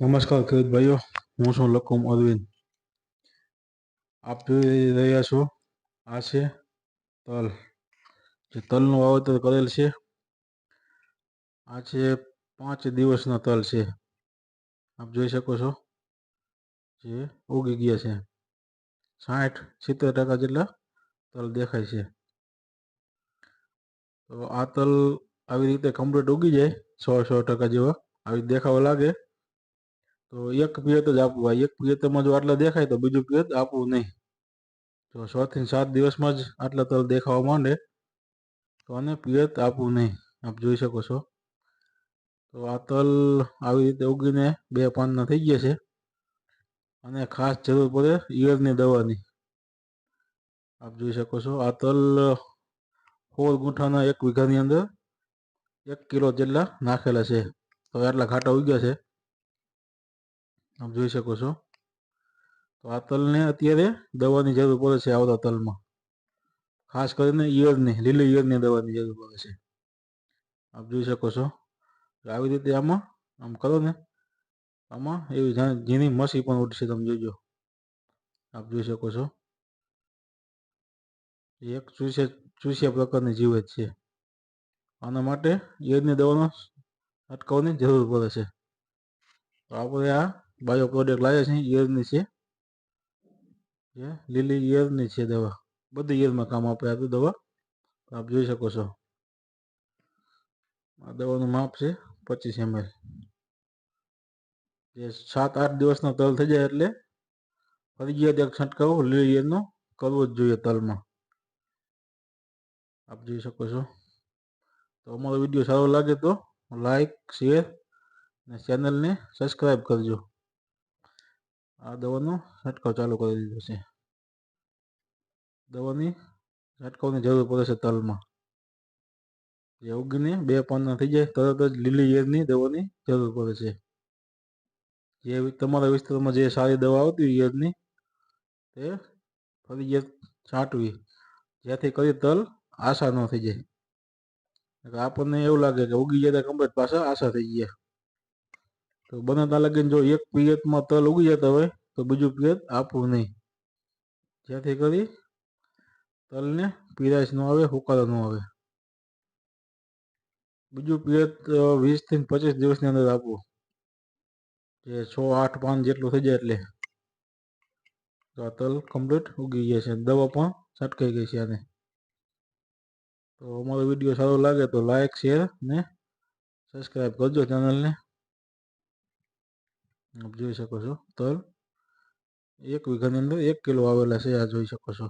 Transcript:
નમસ્કાર ખેડૂત ભાઈઓ, હું છું લકુમ અરવિંદ. આપ જોઈ રહ્યા છો, આ છે તલ. જે તલનું વાવેતર કરેલ છે. આ છે પાંચ દિવસના તલ છે. આપ જોઈ શકો છો, જે ઉગી ગયા છે. સાઠ, સિત્તેર ટકા જેટલા તલ દેખાય છે. તો આ તલ આવી રીતે કમ્પ્લીટ ઉગી જાય, સો સો ટકા જેવા. આવી દેખાવા લાગે તો એક પિયત જ આપવું એક પિયતમાં જો આટલા દેખાય તો બીજું પિયત આપવું નહીં. તો છ થી સાત દિવસમાં જ આટલા તલ દેખાવા માંડે. તો આને પિયત આપવું નહીં. આપ જોઈ શકો છો. તો આ તલ આવી રીતે ઉગીને બે પાનના થઈ ગયા છે. અને ખાસ જરૂર પડે ઈયળની દવાની. આપ જોઈ શકો છો. આ તલ સોળ ગુંઠાના એક વીઘાની અંદર એક કિલો જેટલા નાખેલા છે. તો આટલા ઘાટા ઉગ્યા છે. આપ જોઈ શકો છો. તો આ તલને અત્યારે દવાની જરૂર પડે છે આવતા તલમાં. ખાસ કરીને ઈયળની, લીલી ઈયળની દવાની જરૂર પડે છે. આપ જોઈ શકો છો. આવી રીતે આમાં, આમ કરો ને. આમાં એવી ઝીણી મસી પણ ઉઠશે તમે જોજો. આપ જોઈ શકો છો. એક ચૂસ્યા ચૂસ્યા પ્રકારની જીવત છે. આના માટે ઈયળની દવાનો અટકાવવાની જરૂર પડે છે. તો આપણે આ બાયો પ્રોડક્ટ લાવ્યા છે ઈયરની છે. લીલી ઈયરની છે દવા. બધી ઈયરમાં કામ આપે આ દવા. આપ જોઈ શકો છો. આ દવાનું માપ છે પચીસ એમએલ. જે સાત આઠ દિવસનો તલ થઈ જાય એટલે ફરજિયાત એક છંટકાવ, લીલી ઈયરનો કરવો જ જોઈએ તલમાં. આપ જોઈ શકો છો. તો અમારો વીડિયો સારો લાગે તો લાઈક, શેર અને ચેનલને સબસ્ક્રાઈબ કરજો. આ દવાનો છંટકાવ ચાલુ કરી દીધો છે. દવાની છંટકાવની જરૂર પડે છે તલમાં. જે ઉગીને બે પાનના થઈ જાય, તરત જ લીલી ઈયળની દવાની જરૂર પડે છે. જે તમારા વિસ્તારમાં જે સારી દવા આવતી ઈયળની, તે ફરજિયાત છાંટવી. જેથી કરી તલ આશા ન થઈ જાય. આપણને એવું લાગે કે ઉગી જતા કમ્પ્લીટ પાછા આશા થઈ ગયા. તો બને ત્યાં લગીને જો એક પિયતમાં તલ ઉગી જતા હોય તો બીજું પિયત આપવું નહીં. જેથી કરી તલને પીરાશ ન આવે, હુકારો ન આવે. બીજું પિયત વીસથી પચીસ દિવસની અંદર આપવું. જે છ, આઠ પાન જેટલું થઈ જાય એટલે. તો આ તલ કમ્પ્લીટ ઉગી ગયા છે. દવા પણ છટકાઈ ગઈ છે આને. તો અમારો વીડિયો સારો લાગે તો લાઈક શેર ને સબસ્ક્રાઈબ કરજો ચેનલને જોઈ શકો છો. તલ એક વીઘાની અંદર એક કિલો આવેલા છે આ જોઈ શકો છો.